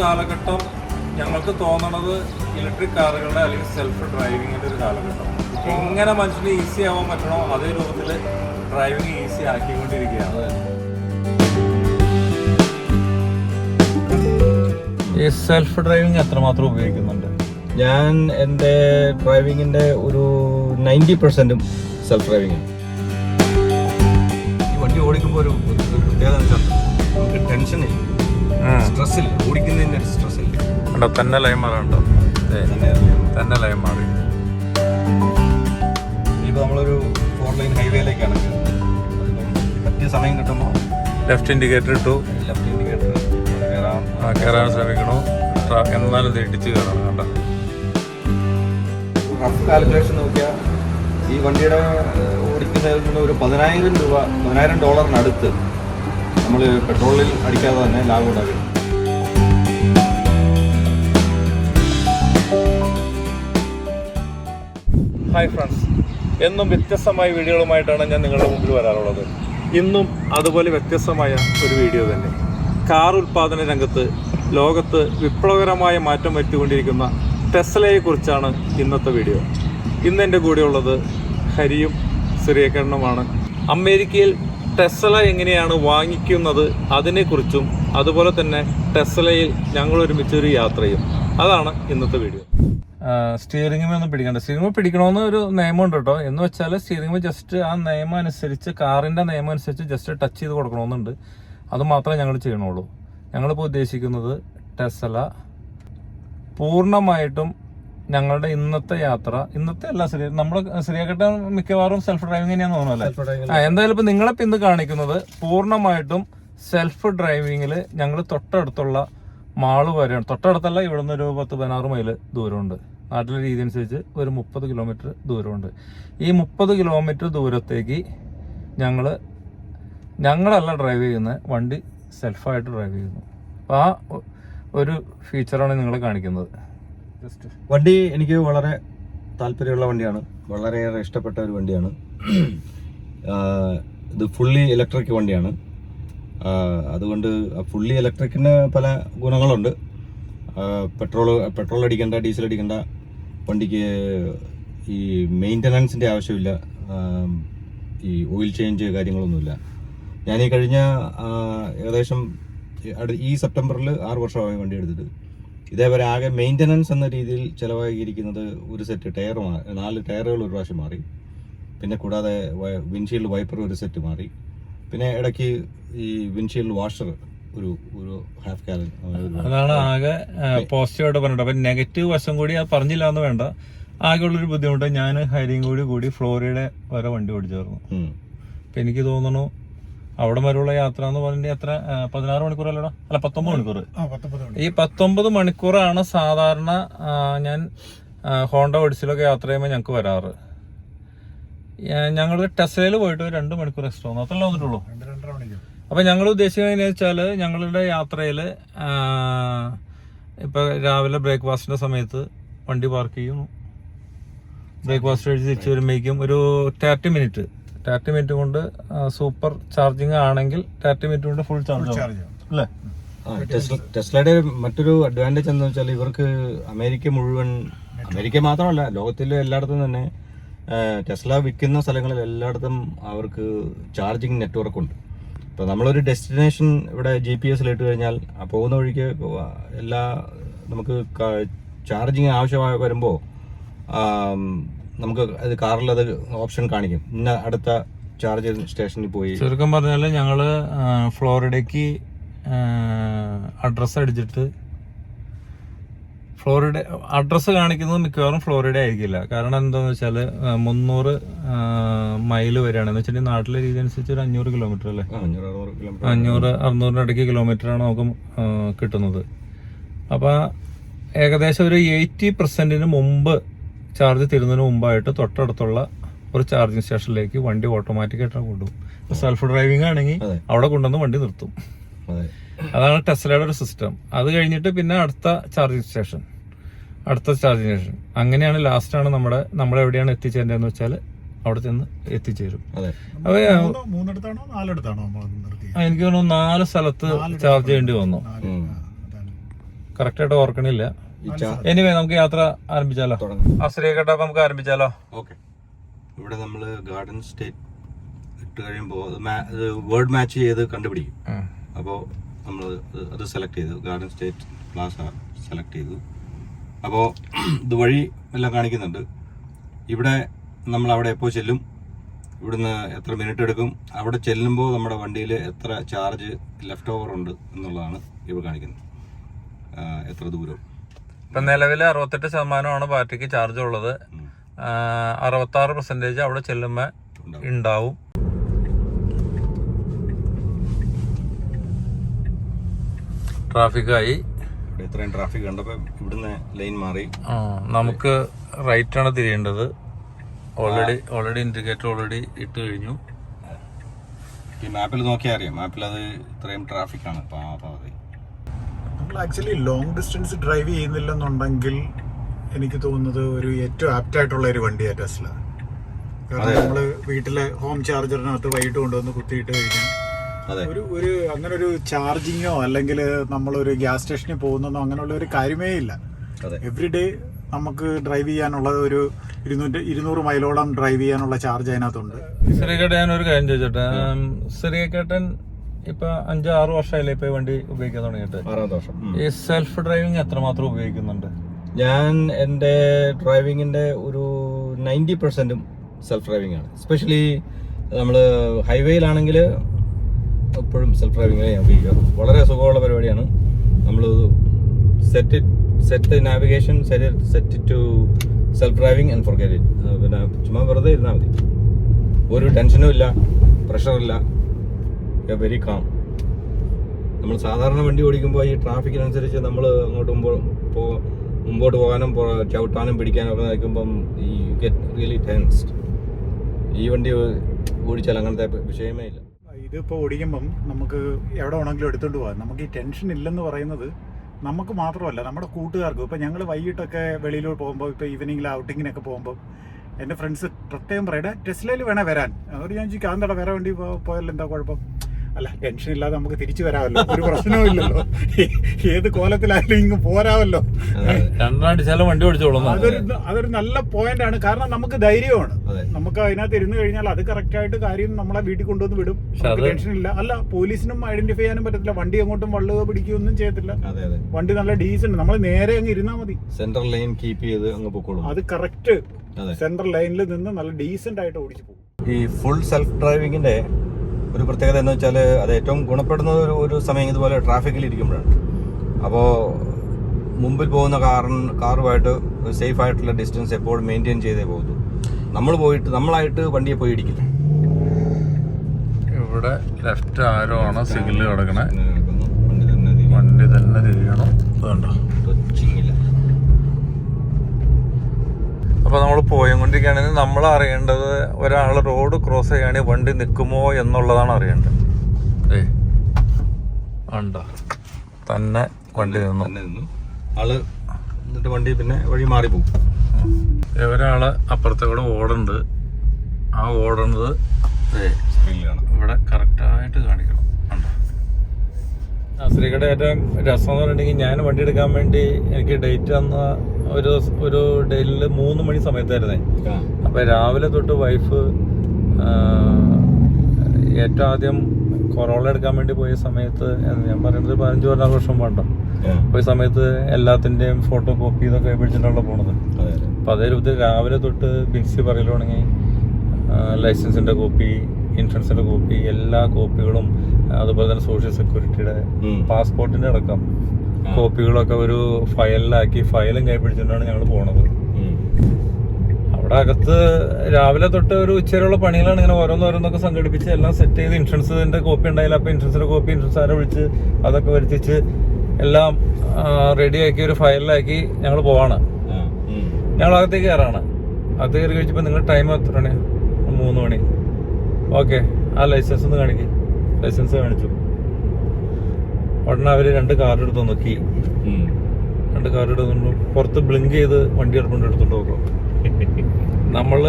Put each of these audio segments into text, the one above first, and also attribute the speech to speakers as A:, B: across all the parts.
A: കാലഘട്ടം ഞങ്ങൾക്ക് തോന്നണത് ഇലക്ട്രിക് കാറുകളുടെ അല്ലെങ്കിൽ സെൽഫ് ഡ്രൈവിങ്ങിന്റെ ഒരു കാലഘട്ടം. എങ്ങനെ മനുഷ്യന് ഈസി ആവാൻ പറ്റണോ അതേ രൂപത്തിൽ ഡ്രൈവിംഗ് ഈസി ആക്കിക്കൊണ്ടിരിക്കുകയാണ്. ഈ സെൽഫ് ഡ്രൈവിംഗ് എത്രമാത്രം ഉപയോഗിക്കുന്നുണ്ട്?
B: ഞാൻ എന്റെ ഡ്രൈവിങ്ങിന്റെ ഒരു നയന്റി പെർസെന്റും സെൽഫ് ഡ്രൈവിംഗ് ഈ വണ്ടി ഓടിക്കുമ്പോൾ ഒരു പ്രത്യേകത നമുക്ക് ടെൻഷൻ നമുക്ക് ടെൻഷനില്ല സ്ട്രെസ്സില്ല ഓടിക്കുന്നതിന് ഒരു സ്ട്രെസ്സില്ല
A: ഉണ്ടോ? തന്നെ ലൈൻ മാറാണ്ടോ
B: തന്നെ
A: മാറി.
B: ഇപ്പോൾ നമ്മളൊരു ഫോർ ലൈൻ ഹൈവേയിലേക്കാണ് പറ്റിയ സമയം കിട്ടുമ്പോൾ
A: ലെഫ്റ്റ് ഇൻഡിക്കേറ്റർ ഇട്ടു.
B: ലെഫ്റ്റ് ഇൻഡിക്കേറ്റർ
A: കയറാൻ ശ്രമിക്കണു. എന്നാലും ഇടിച്ച് കയറണം കേട്ടോ
B: റഫ് കാൽക്കുലേഷൻ നോക്കിയാൽ ഈ വണ്ടിയുടെ ഓടിക്കുന്നതിൽ നിന്ന് ഒരു പതിനായിരം രൂപ പതിനായിരം ഡോളറിനടുത്ത് നമ്മൾ പെട്രോളിൽ അടിക്കാതെ തന്നെ ലാഭം ഉണ്ടാക്കും
A: ഹായ് ഫ്രണ്ട്സ് എന്നും വ്യത്യസ്തമായ വീഡിയോകളുമായിട്ടാണ് ഞാൻ നിങ്ങളുടെ മുമ്പിൽ വരാറുള്ളത്. ഇന്നും അതുപോലെ വ്യത്യസ്തമായ ഒരു വീഡിയോ തന്നെ. കാർ ഉൽപ്പാദന രംഗത്ത് ലോകത്ത് വിപ്ലവകരമായ മാറ്റം വരുത്തിക്കൊണ്ടിരിക്കുന്ന ടെസ്ലയെക്കുറിച്ചാണ് ഇന്നത്തെ വീഡിയോ. ഇന്ന് എന്റെ കൂടെയുള്ളത് ഹരിയും ശ്രീകരണുമാണ് അമേരിക്കയിൽ ടെസ്ല എങ്ങനെയാണ് വാങ്ങിക്കുന്നത് അതിനെക്കുറിച്ചും അതുപോലെ തന്നെ ടെസ്ലയിൽ ഞങ്ങൾ ഒരുമിച്ചൊരു യാത്രയും. അതാണ് ഇന്നത്തെ വീഡിയോ. സ്റ്റിയറിംഗ് ഒന്നും പിടിക്കണ്ട. സ്റ്റിയറിംഗ് പിടിക്കണമെന്ന് ഒരു നിയമമുണ്ട് കേട്ടോ എന്ന് വെച്ചാൽ സ്റ്റിയറിംഗ് ജസ്റ്റ് ആ നിയമം അനുസരിച്ച് കാറിന്റെ നിയമം അനുസരിച്ച് ജസ്റ്റ് ടച്ച് ചെയ്ത് കൊടുക്കണമെന്നുണ്ട് അത് മാത്രമേ ഞങ്ങൾ ചെയ്യണുള്ളൂ. ഞങ്ങളിപ്പോൾ ഉദ്ദേശിക്കുന്നത് ടെസ്ല പൂർണമായിട്ടും ഞങ്ങളുടെ ഇന്നത്തെ യാത്ര ഇന്നത്തെ അല്ല ശരി നമ്മുടെ ശരിയാക്കട്ട മിക്കവാറും സെൽഫ് ഡ്രൈവിംഗ് തന്നെയാന്ന് തോന്നുന്നു ആ എന്തായാലും ഇപ്പൊ നിങ്ങളെ ഇന്ന് കാണിക്കുന്നത് പൂർണമായിട്ടും സെൽഫ് ഡ്രൈവിങ്ങിൽ ഞങ്ങൾ തൊട്ടടുത്തുള്ള മാൾ വരെയാണ്. തൊട്ടടുത്തല്ല ഇവിടെ നിന്ന് ഒരു പത്ത് പതിനാറ് മൈൽ ദൂരമുണ്ട്. നാട്ടിലെ രീതി അനുസരിച്ച് ഒരു മുപ്പത് കിലോമീറ്റർ ദൂരമുണ്ട്. ഈ മുപ്പത് കിലോമീറ്റർ ദൂരത്തേക്ക് ഞങ്ങൾ ഞങ്ങളല്ല ഡ്രൈവ് ചെയ്യുന്നത് വണ്ടി സെൽഫായിട്ട് ഡ്രൈവ് ചെയ്യുന്നു. അപ്പോൾ ആ ഒരു ഫീച്ചറാണ് നിങ്ങൾ കാണിക്കുന്നത്.
B: വണ്ടി എനിക്ക് വളരെ താല്പര്യമുള്ള വണ്ടിയാണ്. വളരെയേറെ ഇഷ്ടപ്പെട്ട ഒരു വണ്ടിയാണ്. ഇത് ഫുള്ളി ഇലക്ട്രിക് വണ്ടിയാണ്. അതുകൊണ്ട് ഫുള്ളി ഇലക്ട്രിക്കിന് പല ഗുണങ്ങളുണ്ട്. പെട്രോൾ പെട്രോൾ അടിക്കേണ്ട ഡീസൽ അടിക്കേണ്ട വണ്ടിക്ക് ഈ മെയിന്റനൻസിന്റെ ആവശ്യമില്ല. ഈ ഓയിൽ ചേഞ്ച് കാര്യങ്ങളൊന്നുമില്ല. ഞാൻ ഈ കഴിഞ്ഞ ഏകദേശം ഈ സെപ്റ്റംബറിൽ ആറ് വർഷമായി വണ്ടി എടുത്തിട്ട്. ഇതേവരെ ആകെ മെയിന്റനൻസ് എന്ന രീതിയിൽ ചിലവാക്കിയിരിക്കുന്നത് ഒരു സെറ്റ് ടയർ നാല് ടയറുകൾ ഒരു പ്രാവശ്യം മാറി. പിന്നെ കൂടാതെ വിൻഷീൽഡ് വൈപ്പർ ഒരു സെറ്റ് മാറി. പിന്നെ ഇടയ്ക്ക് ഈ വിൻഷീൽഡ് വാഷർ ഒരു ഒരു ഹാഫ് കാലൻ
A: അതാണ് ആകെ പോസിറ്റീവായിട്ട് പറഞ്ഞിട്ട്. അപ്പം നെഗറ്റീവ് വശം കൂടി അത് പറഞ്ഞില്ല എന്ന് വേണ്ട. ആകെയുള്ളൊരു ബുദ്ധിമുട്ട് ഞാൻ ഹരിയും കൂടി കൂടി ഫ്ലോറിയുടെ വരെ വണ്ടി ഓടിച്ചേർന്നു അപ്പം എനിക്ക് തോന്നുന്നു അവിടെ വരെയുള്ള യാത്ര എന്ന് പറഞ്ഞാൽ എത്ര പതിനാറ് മണിക്കൂർ അല്ലടാ? അല്ല പത്തൊമ്പത് മണിക്കൂർ. ഈ പത്തൊമ്പത് മണിക്കൂറാണ് സാധാരണ ഞാൻ ഹോണ്ട ഒഡിസിലൊക്കെ യാത്ര ചെയ്യുമ്പോൾ ഞങ്ങൾക്ക് വരാറ്. ഞങ്ങൾ ടെസ്ലയിൽ പോയിട്ട് രണ്ട് മണിക്കൂർ എക്സ്ട്രാ വന്നു. വന്നിട്ടുള്ളൂ? അപ്പൊ ഞങ്ങൾ ഉദ്ദേശിക്കുന്നത് വെച്ചാൽ ഞങ്ങളുടെ യാത്രയിൽ ഇപ്പൊ രാവിലെ ബ്രേക്ക്ഫാസ്റ്റിന്റെ സമയത്ത് വണ്ടി പാർക്ക് ചെയ്യും. ബ്രേക്ക്ഫാസ്റ്റ് കഴിച്ച് തിരിച്ചു വരുമ്പോഴേക്കും ഒരു തേർട്ടി മിനിറ്റ് തേർട്ടി മീറ്റ് കൊണ്ട് സൂപ്പർ ചാർജിങ് ആണെങ്കിൽ ടാറ്റ മീറ്റ് കൊണ്ട് ഫുൾ ചാർജ് അല്ലേ?
B: ടെസ്ലയുടെ മറ്റൊരു അഡ്വാന്റേജ് എന്ന് വെച്ചാൽ ഇവർക്ക് അമേരിക്ക മുഴുവൻ അമേരിക്ക മാത്രമല്ല ലോകത്തിലെ എല്ലായിടത്തും തന്നെ ടെസ്ല വിൽക്കുന്ന സ്ഥലങ്ങളിൽ എല്ലായിടത്തും അവർക്ക് ചാർജിങ് നെറ്റ്വർക്ക് ഉണ്ട്. ഇപ്പോൾ നമ്മളൊരു ഡെസ്റ്റിനേഷൻ ഇവിടെ ജി പി എസിൽ ഇട്ട് കഴിഞ്ഞാൽ ആ പോകുന്ന വഴിക്ക് എല്ലാ നമുക്ക് ചാർജിങ് ആവശ്യമായി വരുമ്പോൾ നമുക്ക് അത് കാറിൽ അത് ഓപ്ഷൻ കാണിക്കും. ഇന്ന അടുത്ത ചാർജ് സ്റ്റേഷനിൽ പോയി.
A: ചുരുക്കം പറഞ്ഞാൽ ഞങ്ങൾ ആ, ഫ്ലോറിഡയ്ക്ക് അഡ്രസ്സ് അടിച്ചിട്ട് ഫ്ലോറിഡ അഡ്രസ്സ് കാണിക്കുന്നത് മിക്കവാറും ഫ്ലോറിഡ ആയിരിക്കില്ല. കാരണം എന്താണെന്ന് വെച്ചാൽ മുന്നൂറ് മൈൽ വരെയാണ്. എന്ന് വെച്ചിട്ടുണ്ടെങ്കിൽ നാട്ടിലെ രീതി അനുസരിച്ച് ഒരു അഞ്ഞൂറ് കിലോമീറ്റർ അല്ലേ?
B: അഞ്ഞൂറ് അറുന്നൂറിനടയ്ക്ക് കിലോമീറ്റർ
A: ആണ് നമുക്ക് കിട്ടുന്നത്. അപ്പോൾ ഏകദേശം ഒരു എയ്റ്റി പെർസെന്റിന് മുമ്പ് ചാർജ് തരുന്നതിന് മുമ്പായിട്ട് തൊട്ടടുത്തുള്ള ഒരു ചാർജിങ് സ്റ്റേഷനിലേക്ക് വണ്ടി ഓട്ടോമാറ്റിക് ആയിട്ട് കൊണ്ടുപോകും സെൽഫ് ഡ്രൈവിംഗ് ആണെങ്കിൽ അവിടെ കൊണ്ടുവന്ന് വണ്ടി നിർത്തും.
B: അതെ.
A: അതാണ് ടെസ്ലയുടെ ഒരു സിസ്റ്റം അത് കഴിഞ്ഞിട്ട് പിന്നെ അടുത്ത ചാർജിങ് സ്റ്റേഷൻ. അടുത്ത ചാർജിങ് സ്റ്റേഷൻ. അങ്ങനെയാണ് ലാസ്റ്റ് ആണ് നമ്മുടെ നമ്മൾ എവിടെയാണ് എത്തിച്ചേരേണ്ടതെന്ന് വെച്ചാൽ അവിടെ ചെന്ന് എത്തിച്ചേരും.
B: അതെ.
A: അപ്പൊ എനിക്ക് തോന്നുന്നു നാല് സ്ഥലത്ത് ചാർജ് ചെയ്യേണ്ടി വന്നു. കറക്റ്റായിട്ട് ഓർക്കണില്ല. എനിവേ നമുക്ക് യാത്ര ആരംഭിച്ചാലോ? അസ്രീകട്ട നമുക്ക് ആരംഭിച്ചാലോ?
B: ഓക്കെ ഇവിടെ നമ്മൾ ഗാർഡൻ സ്റ്റേറ്റ് ഇട്ട് കഴിയുമ്പോൾ വേർഡ് മാച്ച് ചെയ്ത് കണ്ടുപിടിക്കും. അപ്പോൾ നമ്മൾ അത് സെലക്ട് ചെയ്തു. ഗാർഡൻ സ്റ്റേറ്റ് പ്ലാസ സെലക്ട് ചെയ്തു. അപ്പോൾ ഇതുവഴി എല്ലാം കാണിക്കുന്നുണ്ട്. ഇവിടെ നമ്മൾ അവിടെ എപ്പോൾ ചെല്ലും? ഇവിടുന്ന് എത്ര മിനിറ്റ് എടുക്കും? അവിടെ ചെല്ലുമ്പോൾ നമ്മുടെ വണ്ടിയിൽ എത്ര ചാർജ് ലെഫ്റ്റ് ഓവർ ഉണ്ട് എന്നുള്ളതാണ് ഇവിടെ കാണിക്കുന്നത്. എത്ര ദൂരം?
A: ഇപ്പൊ നിലവിൽ അറുപത്തെട്ട് ശതമാനമാണ് ബാറ്ററിക്ക് ചാർജ് ഉള്ളത്.
B: ഉം.
A: അറുപത്തി ആറ് പെർസെന്റേജ് അവിടെ ചെല്ലുമ്പോ
B: ഉണ്ടാവും.
A: ട്രാഫിക്കായി.
B: ഇത്രയും ട്രാഫിക് കണ്ടപ്പോൾ ഇവിടുന്ന് ലൈൻ മാറി.
A: നമുക്ക് റൈറ്റ് ആണ് തിരിയേണ്ടത്. ഓൾറെഡി ഓൾറെഡി ഇൻഡിക്കേറ്റർ ഓൾറെഡി ഇട്ട് കഴിഞ്ഞു.
B: ഈ മാപ്പിൽ നോക്കിയാൽ അറിയാം. മാപ്പിൽ അത് ഇത്രയും ട്രാഫിക്കാണ് പാതി
C: നമ്മൾ ആക്ച്വലി ലോങ് ഡിസ്റ്റൻസ് ഡ്രൈവ് ചെയ്യുന്നില്ലെന്നുണ്ടെങ്കിൽ എനിക്ക് തോന്നുന്നത് ഒരു ഏറ്റവും ആപ്റ്റ് ആയിട്ടുള്ള ഒരു വണ്ടിയാണ് ടെസ്ല. കാരണം നമ്മൾ വീട്ടിലെ ഹോം ചാർജറിനകത്ത് വൈകിട്ട് കൊണ്ടുവന്ന് കുത്തിയിട്ട് കഴിഞ്ഞാൽ
B: അതെ.
C: ഒരു ഒരു അങ്ങനെ ഒരു ചാർജിങ്ങോ അല്ലെങ്കിൽ നമ്മളൊരു ഗ്യാസ് സ്റ്റേഷനിൽ പോകുന്നതോ അങ്ങനെയുള്ള ഒരു കാര്യമേ ഇല്ല.
B: അതെ.
C: എവറി ഡേ നമുക്ക് ഡ്രൈവ് ചെയ്യാനുള്ള ഒരു ഇരുന്നൂറ്റി ഇരുന്നൂറ് മൈലോളം ഡ്രൈവ് ചെയ്യാനുള്ള ചാർജ് അതിനകത്തുണ്ട്.
A: ശ്രീകേട്ടൻ ഞാൻ ഒരു കാര്യം ചോദിച്ചോട്ടെ? ശ്രീകേട്ടൻ ഇപ്പൊ അഞ്ചോ ആറു വർഷമായില്ലേ ഇപ്പൊ വണ്ടി ഉപയോഗിക്കാൻ തുടങ്ങിയിട്ട്?
B: ആറാം വർഷം.
A: ഈ സെൽഫ് ഡ്രൈവിംഗ് എത്രമാത്രം ഉപയോഗിക്കുന്നുണ്ട്?
B: ഞാൻ എന്റെ ഡ്രൈവിങ്ങിന്റെ ഒരു നയന്റി പെർസെന്റും സെൽഫ് ഡ്രൈവിംഗ് ആണ്. സ്പെഷ്യലി നമ്മൾ ഹൈവേയിലാണെങ്കിൽ എപ്പോഴും സെൽഫ് ഡ്രൈവിംഗ് ഞാൻ ഉപയോഗിക്കുക വളരെ സുഖമുള്ള പരിപാടിയാണ്. നമ്മൾ set set navigation set to self driving and for it പിന്നെ ചുമ്മാ വെറുതെ ഇരുന്നാൽ മതി. ഒരു ടെൻഷനും ഇല്ല പ്രഷറില്ല വെരി കാം നമ്മൾ സാധാരണ വണ്ടി ഓടിക്കുമ്പോൾ ഈ ട്രാഫിക്കിനനുസരിച്ച് നമ്മൾ അങ്ങോട്ട് മുമ്പോ മുമ്പോട്ട് പോകാനും ചവിട്ടാനും പിടിക്കാനും ഒക്കെ നിൽക്കുമ്പം ഈ യു ഗെറ്റ് റിയലി ടെൻസ്ഡ് ഈ വണ്ടി ഓടിച്ചാൽ അങ്ങനത്തെ വിഷയമേ ഇല്ല.
C: ഇതിപ്പോൾ ഓടിക്കുമ്പം നമുക്ക് എവിടെ വേണമെങ്കിലും എടുത്തുകൊണ്ട് പോകാം. നമുക്ക് ഈ ടെൻഷൻ ഇല്ലെന്ന് പറയുന്നത് നമുക്ക് മാത്രമല്ല നമ്മുടെ കൂട്ടുകാർക്കും. ഇപ്പം ഞങ്ങൾ വൈകിട്ടൊക്കെ വെളിയിലോട്ട് പോകുമ്പോൾ ഇപ്പോൾ ഈവനിങ്ങിൽ ഔട്ടിങ്ങിനൊക്കെ പോകുമ്പോൾ എന്റെ ഫ്രണ്ട്സ് പ്രത്യേകം പറയട്ടെ ടെസ്ലയിൽ വേണേ വരാൻ. അതുകൊണ്ട് ഞാൻ ചോദിക്കാം എന്താ വേറെ വണ്ടി പോയാലും എന്താ കുഴപ്പം? അല്ല ടെൻഷൻ ഇല്ലാതെ നമുക്ക് തിരിച്ചു വരാമല്ലോ. ഒരു പ്രശ്നവും ഇല്ലല്ലോ. ഏത് കോലത്തിലായാലും ഇങ്ങ് പോരാമല്ലോ.
A: വണ്ടി ഓടിച്ചോളും
C: അതൊരു അതൊരു നല്ല പോയിന്റ് ആണ്. കാരണം നമുക്ക് ധൈര്യമാണ്. നമുക്ക് അതിനകത്ത് ഇരുന്ന് കഴിഞ്ഞാൽ അത് കറക്റ്റ് ആയിട്ട് കാര്യം നമ്മളെ വീട്ടിൽ കൊണ്ടുവന്ന് വിടും. ടെൻഷൻ ഇല്ല. അല്ല പോലീസിനും ഐഡന്റിഫൈ ചെയ്യാനും പറ്റത്തില്ല. വണ്ടി അങ്ങോട്ടും വള്ളുക പിടിക്കുകയൊന്നും ചെയ്യത്തില്ല. വണ്ടി നല്ല ഡീസന്റ് നമ്മൾ നേരെ അങ്ങ് ഇരുന്നാൽ മതി.
B: സെൻട്രൽ ലൈൻ കീപ്പ് ചെയ്ത് അങ്ങ് പൊക്കോളും.
C: അത് കറക്റ്റ് സെൻട്രൽ ലൈനിൽ നിന്ന് നല്ല ഡീസന്റ് ആയിട്ട് ഓടിച്ചു പോകും.
B: ഈ ഫുൾ സെൽഫ് ഡ്രൈവിങ്ങിന്റെ ഒരു പ്രത്യേകത എന്ന് വെച്ചാൽ അത് ഏറ്റവും ഗുണപ്പെടുന്നത് ഒരു ഒരു സമയം ഇതുപോലെ ട്രാഫിക്കിൽ ഇരിക്കുമ്പോഴാണ്. അപ്പോൾ മുമ്പിൽ പോകുന്ന കാറിന് കാറുമായിട്ട് ഒരു സേഫ് ആയിട്ടുള്ള ഡിസ്റ്റൻസ് എപ്പോഴും മെയിന്റെയിൻ ചെയ്തേ പോകുന്നു നമ്മൾ പോയിട്ട് നമ്മളായിട്ട് വണ്ടിയെ പോയി ഇടിക്കില്ല.
A: ഇവിടെ ലെഫ്റ്റ് ആരോ ആണ് സിഗ്നൽ കിടക്കണേ.
B: വണ്ടി തന്നെ തിരിയും.
A: വണ്ടി തന്നെ തിരിയണം. അതുകൊണ്ടോ
B: ടച്ചിങ് ഇല്ല
A: അപ്പൊ നമ്മൾ പോയിക്കൊണ്ടിരിക്കുകയാണെങ്കിൽ നമ്മൾ അറിയേണ്ടത് ഒരാൾ റോഡ് ക്രോസ് ചെയ്യുകയാണെങ്കിൽ വണ്ടി നിൽക്കുമോ എന്നുള്ളതാണ് അറിയേണ്ടത്. ഏ ഉണ്ടോ തന്നെ വണ്ടി നിന്നു.
B: തന്നെ നിന്നു. ആൾ എന്നിട്ട് വണ്ടി പിന്നെ വഴി മാറി പോകും.
A: ഒരാൾ അപ്പുറത്തെ കൂടെ ഓടുന്നുണ്ട്. ആ ഓടുന്നത് ഇവിടെ കറക്റ്റായിട്ട് കാണിക്കണം. ശ്രീകട ഏറ്റവും രസം എന്ന് പറഞ്ഞിട്ടുണ്ടെങ്കിൽ ഞാൻ വണ്ടി എടുക്കാൻ വേണ്ടി എനിക്ക് ഡേറ്റ് തന്ന ഒരു ഒരു ഡേയിൽ മൂന്ന് മണി സമയത്തായിരുന്നേ. അപ്പം രാവിലെ തൊട്ട് വൈഫ് ഏറ്റവും ആദ്യം കൊറോള എടുക്കാൻ വേണ്ടി പോയ സമയത്ത് ഞാൻ പറയുന്നത് പതിനഞ്ച് പതിനാറ് വർഷം വേണ്ട. പോയ സമയത്ത് എല്ലാത്തിന്റെയും ഫോട്ടോ കോപ്പി ഇതൊക്കെ പിടിച്ചിട്ടുള്ള പോണത്. അപ്പൊ അതേ രൂപത്തിൽ രാവിലെ തൊട്ട് ബിൻസി പറയലുവാണെങ്കിൽ ലൈസൻസിന്റെ കോപ്പി ഇൻഷുറൻസിന്റെ കോപ്പി എല്ലാ കോപ്പികളും അതുപോലെ തന്നെ സോഷ്യൽ സെക്യൂരിറ്റിയുടെ. പാസ്പോർട്ടിന്റെ അടക്കം കോപ്പികളൊക്കെ ഒരു ഫയലിലാക്കി ഫയലും കൈ പിടിച്ചിട്ടാണ് ഞങ്ങൾ പോണത്. അവിടെ അകത്ത് രാവിലെ തൊട്ട് ഒരു ഉച്ചവരെയുള്ള പണികളാണ് ഇങ്ങനെ ഓരോന്നോരോന്നൊക്കെ സംഘടിപ്പിച്ച് എല്ലാം സെറ്റ് ചെയ്ത് ഇൻഷുറൻസിന്റെ കോപ്പി ഉണ്ടായില്ല. അപ്പൊ ഇൻഷുറൻസിന്റെ കോപ്പി ഇൻഷുറൻസ് ആരെ വിളിച്ച് അതൊക്കെ വരുത്തിച്ച് എല്ലാം റെഡിയാക്കി ഒരു ഫയലിലാക്കി ഞങ്ങൾ പോവാണ്. ഞങ്ങൾ അകത്തേക്ക് കയറാണ്. അകത്തേക്ക് കയറി കഴിച്ചപ്പോൾ നിങ്ങൾ ടൈം എത്ര മണി മൂന്ന് മണി. ഓക്കെ. ആ ലൈസൻസ് ഒന്ന് കാണിക്ക്. ലൈസൻസ് കാണിച്ചു. ഉടനെ അവർ രണ്ട് കാർഡ് എടുത്ത് നോക്കി രണ്ട് കാർഡ് എടുത്തുകൊണ്ട് പുറത്ത് ബ്ലിങ്ക് ചെയ്ത് വണ്ടി എടുക്കൊണ്ട് എടുത്തോണ്ട് നോക്കും നമ്മൾ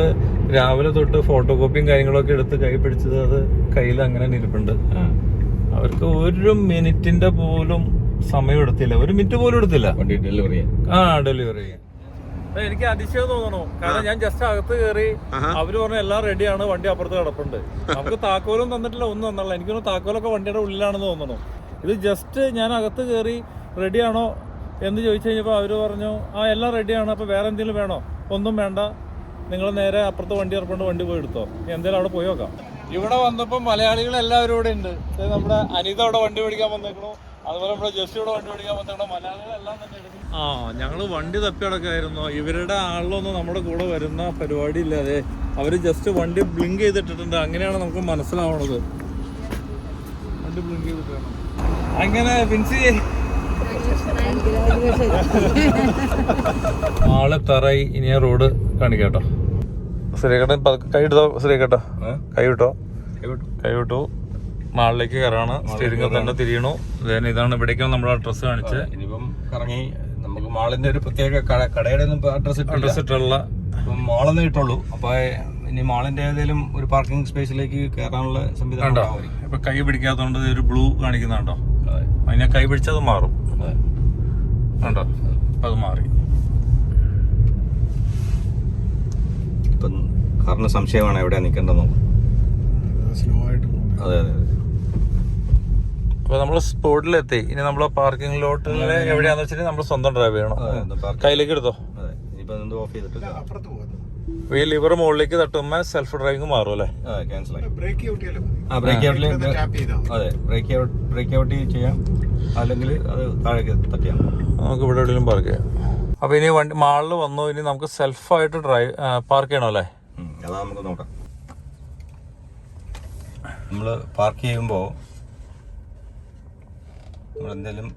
A: രാവിലെ തൊട്ട് ഫോട്ടോ കോപ്പിയും കാര്യങ്ങളൊക്കെ എടുത്ത് കൈ പിടിച്ചത് അത് കയ്യിൽ അങ്ങനെ ഇരിപ്പുണ്ട് അവർക്ക് ഒരു മിനിറ്റിന്റെ പോലും സമയം എടുത്തില്ല. ഒരു മിനിറ്റ് പോലും എടുത്തില്ല.
B: വണ്ടി ഡെലിവറി ചെയ്യാൻ.
A: ആ ഡെലിവറി ചെയ്യാൻ. എനിക്ക് അതിശയം തോന്നണു. കാരണം ഞാൻ ജസ്റ്റ് അകത്ത് കയറി അവർ പറഞ്ഞു എല്ലാം റെഡിയാണ് വണ്ടി അപ്പുറത്ത് കിടപ്പുണ്ട്. നമുക്ക് താക്കോലും തന്നിട്ടില്ല ഒന്നും തന്നല്ല എനിക്കൊന്ന് താക്കോലൊക്കെ വണ്ടിയുടെ ഉള്ളിലാണെന്ന് തോന്നണു. ഇത് ജസ്റ്റ് ഞാൻ അകത്ത് കയറി റെഡിയാണോ എന്ന് ചോദിച്ചു കഴിഞ്ഞപ്പോൾ അവർ പറഞ്ഞു ആ എല്ലാം റെഡിയാണ് അപ്പോൾ വേറെ എന്തെങ്കിലും വേണോ? ഒന്നും വേണ്ട. നിങ്ങൾ നേരെ അപ്പുറത്ത് വണ്ടി ഇറപ്പുണ്ട് വണ്ടി പോയി എടുത്തോ. എന്തായാലും അവിടെ പോയി നോക്കാം. ഇവിടെ വന്നപ്പോൾ മലയാളികൾ എല്ലാവരും ഇവിടെ ഉണ്ട്. നമ്മുടെ അനിത അവിടെ വണ്ടി പിടിക്കാൻ വന്നേക്കണു. അതുപോലെ വണ്ടി മലയാളികളെല്ലാം തന്നെ ആ ഞങ്ങൾ വണ്ടി തപ്പി ഇവരുടെ ആളിലൊന്നും നമ്മുടെ കൂടെ വരുന്ന പരിപാടി ഇല്ലാതെ അവർ ജസ്റ്റ് വണ്ടി ബ്ലിങ്ക് ചെയ്തിട്ടിട്ടുണ്ട്. അങ്ങനെയാണ് നമുക്ക് മനസ്സിലാവണത് വണ്ടി ബ്ലിങ്ക് ചെയ്തിട്ടാണ്. അങ്ങനെ പിൻസി ആളെ തറായി. ഇനി ആ റോഡ് കാണിക്കാട്ടോ. പതുക്കെ കൈ ഇട്ടോ ശ്രീകേട്ടോ കൈ വിട്ടോ. കൈ വിട്ടു. മാളിലേക്ക് കയറാണ്. സ്റ്റിയറിംഗ് തന്നെ തിരിയണു. then ഇതാണ് ഇവിടേക്കാണ് നമ്മൾ അഡ്രസ്സ് കാണിച്ച്
B: ഇനിയിപ്പം കറങ്ങി നമുക്ക് മാളിന്റെ ഒരു പ്രത്യേക കട- കടയുടെ ഒന്നും അഡ്രസ്
A: അഡ്രസ് ഇട്ടുള്ള
B: ഇപ്പം മാളെന്നേ ഇട്ടുള്ളൂ. അപ്പൊ ഇനി മാളിന്റെ ഏതെങ്കിലും ഒരു പാർക്കിംഗ് സ്പേസിലേക്ക് കയറാനുള്ള സംവിധാനം
A: ഇപ്പൊ കൈ പിടിക്കാത്തോണ്ട് ഒരു ബ്ലൂ കാണിക്കുന്നുണ്ടോ
B: അതെ.
A: അതിനെ കൈ പിടിച്ചത് മാറും.
B: അതെ.
A: കണ്ടോ? അത് മാറി.
B: ഇപ്പം കാറിന് സംശയമാണ് എവിടെയാ നിൽക്കേണ്ടത്
C: സ്ലോ ആയിട്ട്
B: അതെ അതെ. അതെ
A: അപ്പൊ നമ്മൾ സ്പോട്ടിലെത്തി. ഇനി നമ്മളെ പാർക്കിംഗ് ലോട്ടിൽ എവിടെയാന്ന് വെച്ചിട്ട് നമ്മൾ സ്വന്തം ഡ്രൈവ് ചെയ്യണം. കയ്യിലേക്ക് എടുത്തോ? ഈ ലിവർ മുകളിലേക്ക് തട്ടുമ്പോ സെൽഫ് ഡ്രൈവിംഗ് മാറും അല്ലേ?
B: ക്യാൻസൽ ആയി.
C: ബ്രേക്ക് ഔട്ടിയാലും
B: ആ ബ്രേക്ക് ഔട്ടിൽ
C: ടാപ്പ് ചെയ്താൽ
B: അതെ ബ്രേക്ക് ഔട്ട് ബ്രേക്ക് ഔട്ട് ചെയ്യാം. അല്ലെങ്കിൽ അത് താഴേക്ക് തട്ടിയാം
A: നമുക്ക് ഇവിടെ എവിടെയും പാർക്ക് ചെയ്യാം. അപ്പൊ ഇനി വണ്ടി മാളിൽ വന്നു ഇനി നമുക്ക് സെൽഫായിട്ട് ഡ്രൈവ് പാർക്ക് ചെയ്യണം അല്ലേ?
B: അതാ നമുക്ക് നോക്കാം. നമ്മൾ പാർക്ക് ചെയ്യുമ്പോൾ നമ്മൾ എന്തെങ്കിലും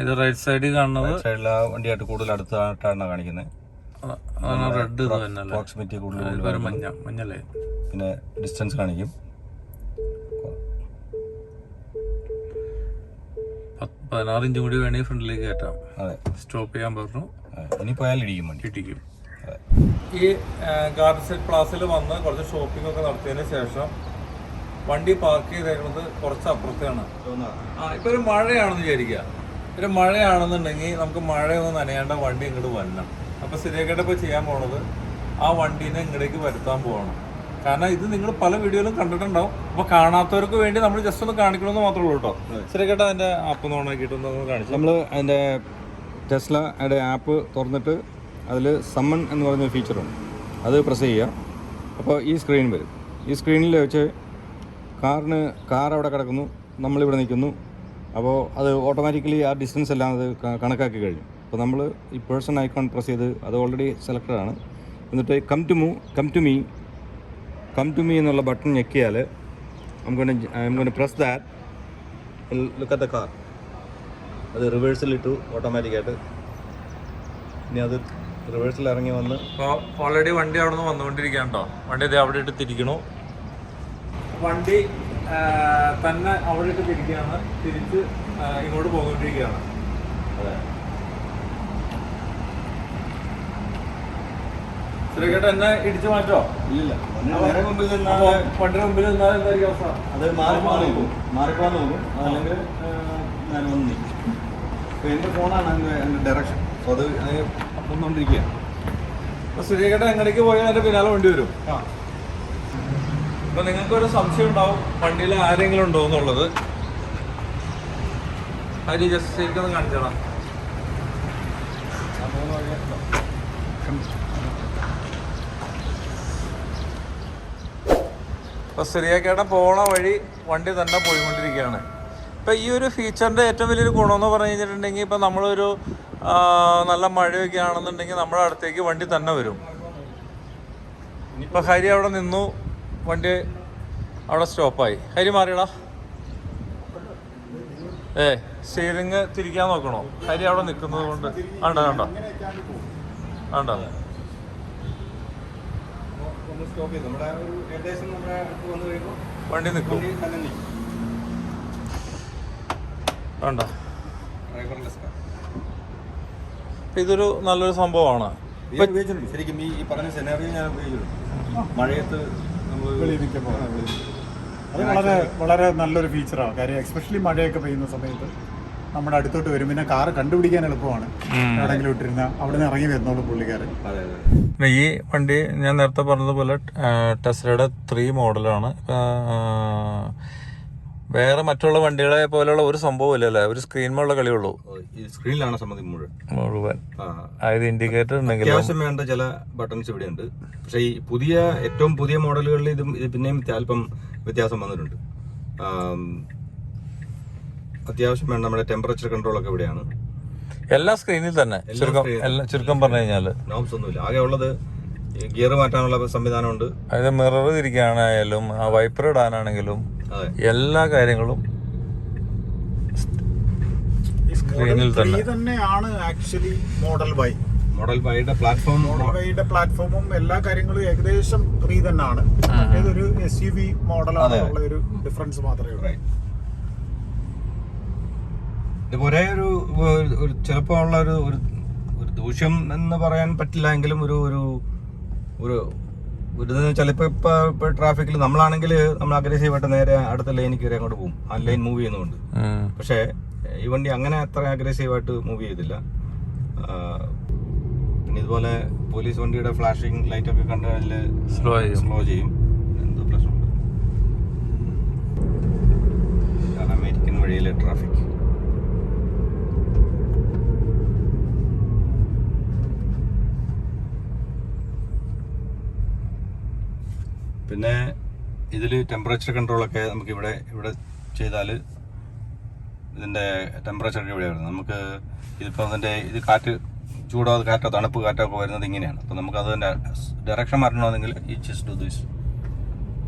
A: ഇത് റൈറ്റ് സൈഡിൽ കാണുന്നത്
B: സൈഡിൽ ആ വണ്ടിയായിട്ട് കൂടുതൽ അടുത്തായിട്ടാണ് കാണിക്കുന്നത്
A: റെഡ്
B: പ്രോക്സിമിറ്റി കൂടുതൽ
A: മഞ്ഞ മഞ്ഞല്ലേ?
B: പിന്നെ ഡിസ്റ്റൻസ് കാണിക്കും.
A: പതിനാറ് ഇഞ്ചും കൂടി വേണമെങ്കിൽ ഫ്രണ്ടിലേക്ക് കയറ്റാം.
B: അതെ.
A: സ്റ്റോപ്പ് ചെയ്യാൻ പറഞ്ഞു.
B: ഇനി പോയാൽ ഇടിക്കും വണ്ടി. ഇടിക്കും.
A: ഈ ഗാർഡൻ സെറ്റ് പ്ലാസിൽ വന്ന് കുറച്ച് ഷോപ്പിംഗ് ഒക്കെ നടത്തിയതിന് ശേഷം വണ്ടി പാർക്ക് ചെയ്തേക്കുന്നത് കുറച്ച് അപ്പുറത്താണ് ആ ഇപ്പൊ ഒരു മഴയാണെന്ന് വിചാരിക്കുക. ഒരു മഴയാണെന്നുണ്ടെങ്കിൽ നമുക്ക് മഴയൊന്നും നനയാണ്ട വണ്ടി ഇങ്ങോട്ട് വരണം. അപ്പൊ ശരിയാക്കേണ്ട ഇപ്പൊ ചെയ്യാൻ പോണത് ആ വണ്ടീനെ ഇങ്ങടേക്ക് വരുത്താൻ പോകണം. കാരണം ഇത് നിങ്ങൾ പല വീഡിയോയിലും കണ്ടിട്ടുണ്ടാവും. അപ്പൊ കാണാത്തവർക്ക് വേണ്ടി നമ്മൾ ജസ്റ്റ് ഒന്ന് കാണിക്കണമെന്ന് മാത്രമേ ഉള്ളൂ കേട്ടോ. ശരിയാക്കേട്ട അതിന്റെ ആപ്പ് ഒന്ന് ഓണാക്കിയിട്ടൊന്ന് കാണിച്ചു.
B: നമ്മൾ ടെസ്ല ടെസ്ലയുടെ ആപ്പ് തുറന്നിട്ട് അതിൽ സമ്മൺ എന്ന് പറയുന്ന ഫീച്ചറുണ്ട് അത് പ്രസ് ചെയ്യുക. അപ്പോൾ ഈ സ്ക്രീൻ വരും. ഈ സ്ക്രീനിൽ വെച്ച് കാറിന് കാർ അവിടെ കിടക്കുന്നു നമ്മളിവിടെ നിൽക്കുന്നു. അപ്പോൾ അത് ഓട്ടോമാറ്റിക്കലി ആ ഡിസ്റ്റൻസ് എല്ലാം അത് കണക്കാക്കി കഴിഞ്ഞു. അപ്പോൾ നമ്മൾ ഈ പേഴ്സൺ ഐക്കോൺ പ്രസ് ചെയ്ത് അത് ഓൾറെഡി സെലക്റ്റഡ് ആണ്. എന്നിട്ട് come to me come to me come to me എന്നുള്ള ബട്ടൺ ഞെക്കിയാൽ നമുക്ക് press that look at the car അത് റിവേഴ്സിലിട്ടു ഓട്ടോമാറ്റിക്കായിട്ട് ഇനി അത് റിവേഴ്സിൽ ഇറങ്ങി വന്ന്
A: ഓൾറെഡി വണ്ടി അവിടെ നിന്ന് വന്നുകൊണ്ടിരിക്കുകയാണ് കേട്ടോ വണ്ടി ഇത് അവിടെ ഇട്ട് തിരിക്കണു. വണ്ടി തന്നെ അവിടെ ഇട്ട് തിരിക്കുകയാണ് തിരിച്ച് ഇങ്ങോട്ട് പോകൊണ്ടിരിക്കുകയാണ് ശ്രീകേട്ട എന്നെ ഇടിച്ചു മാറ്റോ? ഇല്ല വണ്ടിയുടെ മുമ്പിൽ നിന്നാൽ എന്തായിരിക്കും അവസ്ഥ?
B: അത് മാറിപ്പോകാൻ നോക്കും. മാറിപ്പോകാൻ നോക്കും അതല്ലെങ്കിൽ ഞാൻ വന്ന് നിൽക്കും. അപ്പോൾ എന്റെ ഫോണാണ് അതിന്റെ എന്റെ ഡയറക്ഷൻ അപ്പോൾ അത് വന്നുകൊണ്ടിരിക്കുക
A: എങ്ങടേക്ക് പോയാൽ അതിന്റെ പിന്നാലെ വണ്ടി വരും.
B: ആ.
A: അപ്പൊ നിങ്ങൾക്ക് ഒരു സംശയം ഉണ്ടാവും വണ്ടിയിൽ ആരെങ്കിലും ഉണ്ടോ എന്നുള്ളത്. ഹരി ജസ്റ്റ് ശരിക്കൊന്ന് കാണിച്ചോളാം അപ്പോൾ സിറിയക്കേട്ടൻ പോണ വഴി വണ്ടി തന്നെ പോയിക്കൊണ്ടിരിക്കുകയാണ്. ഇപ്പം ഈ ഒരു ഫീച്ചറിന്റെ ഏറ്റവും വലിയൊരു ഗുണമെന്ന് പറഞ്ഞു കഴിഞ്ഞിട്ടുണ്ടെങ്കിൽ ഇപ്പം നമ്മളൊരു നല്ല മഴയൊക്കെ ആണെന്നുണ്ടെങ്കിൽ നമ്മുടെ അടുത്തേക്ക് വണ്ടി തന്നെ വരും. ഇപ്പം ഹരി അവിടെ നിന്നു. വണ്ടി അവിടെ സ്റ്റോപ്പായി. ഹരി മാറിയടാ. ഏ സ്റ്റീലിങ് തിരിക്കാൻ നോക്കണോ? ഹരി അവിടെ നിൽക്കുന്നത് കൊണ്ട്. വണ്ടി നിൽക്കും
B: വണ്ടി. തന്നെ നിൽക്കും.
A: ഇതൊരു നല്ലൊരു സംഭവമാണ്.
B: ശരിക്കും ഈ പറഞ്ഞ സെനാറിയോ ഞാൻ ഉപയോഗിച്ചിട്ടുണ്ട്. മഴയത്ത് നമ്മൾ
C: വെളിയിൽ നിൽക്കുമ്പോൾ അത് വളരെ വളരെ നല്ലൊരു ഫീച്ചറാണ് കാര്യം എക്സ്പെഷ്യലി മഴയൊക്കെ പെയ്യുന്ന സമയത്ത് നമ്മുടെ അടുത്തോട്ട് വരും. പിന്നെ കാറ് കണ്ടുപിടിക്കാൻ എളുപ്പമാണ്. എവിടെങ്കിലും ഇട്ടിരുന്ന അവിടെ നിന്ന് ഇറങ്ങി വരുന്നോളൂ പുള്ളിക്കാരൻ
B: അതെ അതെ.
A: പിന്നെ ഈ വണ്ടി ഞാൻ നേരത്തെ പറഞ്ഞതുപോലെ ടെസ്ലയുടെ ത്രീ മോഡലാണ് വേറെ മറ്റുള്ള വണ്ടികളെ പോലെയുള്ള ഒരു സംഭവം ഇല്ലല്ലേ? ഒരു സ്ക്രീനിലുള്ള കളിയുള്ളൂ.
B: സ്ക്രീനിലാണ് സംബന്ധി മുഴുവൻ.
A: അതായത് ഇൻഡിക്കേറ്റർ ഉണ്ടെങ്കിൽ
B: അത്യാവശ്യം വേണ്ട ചില ബട്ടൺസ് ഇവിടെ ഉണ്ട് പക്ഷേ ഈ പുതിയ ഏറ്റവും പുതിയ മോഡലുകളിൽ ഇതും ഇത് പിന്നെയും അല്പം വ്യത്യാസം വന്നിട്ടുണ്ട്. അത്യാവശ്യം വേണ്ട നമ്മുടെ ടെമ്പറേച്ചർ കൺട്രോൾ ഒക്കെ ഇവിടെയാണ്.
A: എല്ലാ സ്ക്രീനിൽ തന്നെ. ചുരുക്കം ചുരുക്കം പറഞ്ഞു കഴിഞ്ഞാൽ.
B: നോംസ് ഒന്നുമില്ല. ആകെ ഉള്ളത് ഗിയർ മാറ്റാനുള്ള സംവിധാനം ഉണ്ട്
A: അതായത് മിറർ തിരിക്കാനായാലും വൈപ്പർ ഇടാനാണെങ്കിലും എല്ലാ കാര്യങ്ങളും സ്ക്രീനിൽ തന്നെ.
C: തന്നെയാണ് ആക്ച്വലി മോഡൽ ബൈ
B: മോഡൽ ബൈയുടെ പ്ലാറ്റ്ഫോം
C: മോഡൽ ബൈയുടെ പ്ലാറ്റ്ഫോമും എല്ലാ കാര്യങ്ങളും ഏകദേശം ത്രീ തന്നെയാണ്. ഏതൊരു എസ് യു വി മോഡലാണ് ഒരു ഡിഫറൻസ് മാത്രമേ ഉള്ളൂ.
B: ഒരേ ഒരു ചിലപ്പോൾ ഉള്ള ഒരു ഒരു ഒരു ദൂഷ്യം എന്ന് പറയാൻ പറ്റില്ല എങ്കിലും ഒരു ഒരു ഒരു ഒരു ഇതെന്ന് വെച്ചാൽ ഇപ്പൊ ഇപ്പൊ ഇപ്പൊ ട്രാഫിക്കിൽ നമ്മളാണെങ്കിൽ നമ്മൾ അഗ്രസീവായിട്ട് നേരെ അടുത്ത ലൈനിൽ കയറി അങ്ങോട്ട് പോകും. ആ ലൈൻ മൂവ് ചെയ്യുന്നുണ്ട് പക്ഷെ ഈ വണ്ടി അങ്ങനെ അത്ര അഗ്രസീവായിട്ട് മൂവ് ചെയ്തില്ല. പിന്നെ ഇതുപോലെ പോലീസ് വണ്ടിയുടെ ഫ്ലാഷിംഗ് ലൈറ്റ് ഒക്കെ കണ്ടു കഴിഞ്ഞാൽ
A: സ്ലോ ചെയ്യും.
B: സ്ലോ ചെയ്യും. എന്ത് പ്രശ്നമുണ്ട്. അമേരിക്കൻ വഴിയിലെ ട്രാഫിക് പിന്നെ ഇതിൽ ടെമ്പറേച്ചർ കൺട്രോളൊക്കെ നമുക്ക് ഇവിടെ ഇവിടെ ചെയ്താൽ ഇതിന്റെ ടെമ്പറേച്ചർ ഒക്കെ ഇവിടെ വരുന്നത് നമുക്ക് ഇതിപ്പോൾ അതിന്റെ ഇത് കാറ്റ് ചൂടോ കാറ്റോ തണുപ്പ് കാറ്റോ ഒക്കെ വരുന്നത് ഇങ്ങനെയാണ്. അപ്പോൾ നമുക്ക് അതിന്റെ ഡയറക്ഷൻ മാറ്റണമെന്നെങ്കിൽ ഈ ജസ്റ്റ് ഡു ദിസ്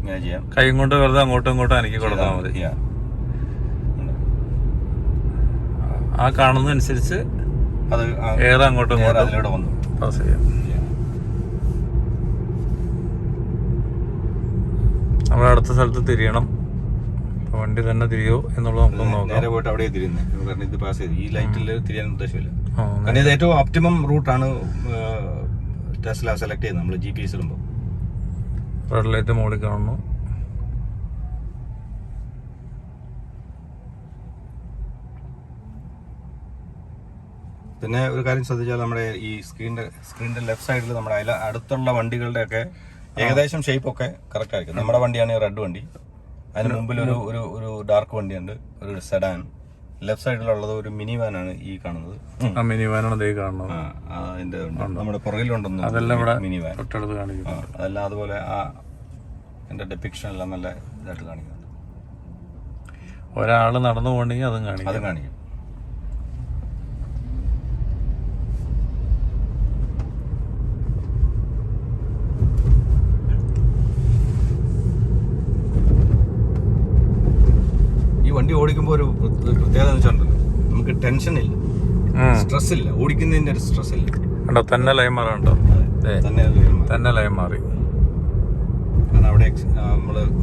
B: ഇങ്ങനെ ചെയ്യാം.
A: കൈ കൊണ്ട് വെറുതെ അങ്ങോട്ടും ഇങ്ങോട്ടും എനിക്ക് കൊടുത്താൽ മതി. ആ കാണുന്നതനുസരിച്ച്
B: അത് ഏറെ
A: എയർ അങ്ങോട്ടും ഇങ്ങോട്ടും
B: അതിലൂടെ വന്നു.
A: പാസ് ചെയ്യാം. നമ്മൾ അടുത്ത സ്ഥലത്ത് തിരിയണം. വണ്ടി തന്നെ തിരിയോ എന്നുള്ളത് നമുക്ക് നോക്കാം.
B: പോയിട്ട് അവിടെ തിരിയുന്നത് കാരണം ഇത് പാസ് ചെയ്തു. ഈ ലൈറ്റിൽ തിരിയാൻ ഉദ്ദേശമില്ല. കാരണം ഇത് ഏറ്റവും ഒപ്റ്റിമം റൂട്ടാണ് ടെസ്ല സെലക്ട് ചെയ്യുന്നത്. നമ്മൾ ജി പി എസ് ഇടുമ്പോൾ
A: റെഡ് ലൈറ്റ് മുകളിൽ കാണുന്നു.
B: പിന്നെ ഒരു കാര്യം ശ്രദ്ധിച്ചാൽ നമ്മുടെ ഈ സ്ക്രീനിന്റെ സ്ക്രീനിന്റെ ലെഫ്റ്റ് സൈഡിൽ നമ്മുടെ അതിൽ അടുത്തുള്ള വണ്ടികളുടെ ഒക്കെ ഏകദേശം ഷേപ്പ് ഒക്കെ കറക്റ്റ് ആയിരിക്കും. നമ്മുടെ വണ്ടിയാണ് റെഡ് വണ്ടി. അതിന് മുമ്പിൽ ഒരു ഒരു ഒരു ഡാർക്ക് വണ്ടിയുണ്ട്. ഒരു സെഡാൻ ലെഫ്റ്റ് സൈഡിലുള്ളത് ഒരു മിനി വാൻ ആണ് ഈ കാണുന്നത്.
A: ആ മിനി വാനാണ് ദേ കാണുന്നത്.
B: അതിന്റെ നമ്മുടെ പുറകിലുണ്ടെന്ന്
A: അതെല്ലാം ഇവിടെ
B: മിനി വാൻ
A: തൊട്ടടുത്ത് കാണിക്കും
B: അതെല്ലാം അതുപോലെ ആ എന്റെ ഡെപ്പിക്ഷൻ എല്ലാം നല്ല ഇതായിട്ട് കാണിക്കുന്നുണ്ട്.
A: ഒരാൾ നടന്നു പോകണമെങ്കിൽ അതും കാണിക്കും.
B: അതും
A: കാണിക്കും
B: കാണിക്കും ഈ വണ്ടി ഓടിക്കുമ്പോൾ ഒരു പ്ര- ഒരു പ്രത്യേകത എന്ന് വെച്ചിട്ടുണ്ടല്ലോ നമുക്ക് ടെൻഷൻ ഇല്ല. സ്ട്രെസ് ഇല്ല. ഓടിക്കുന്നതിന്റെ ഒരു സ്ട്രെസ് ഇല്ല.
A: കണ്ടോ? തന്നെ ലൈൻ മാറാണ്ടോ
B: തന്നെ
A: ലൈൻ മാറി.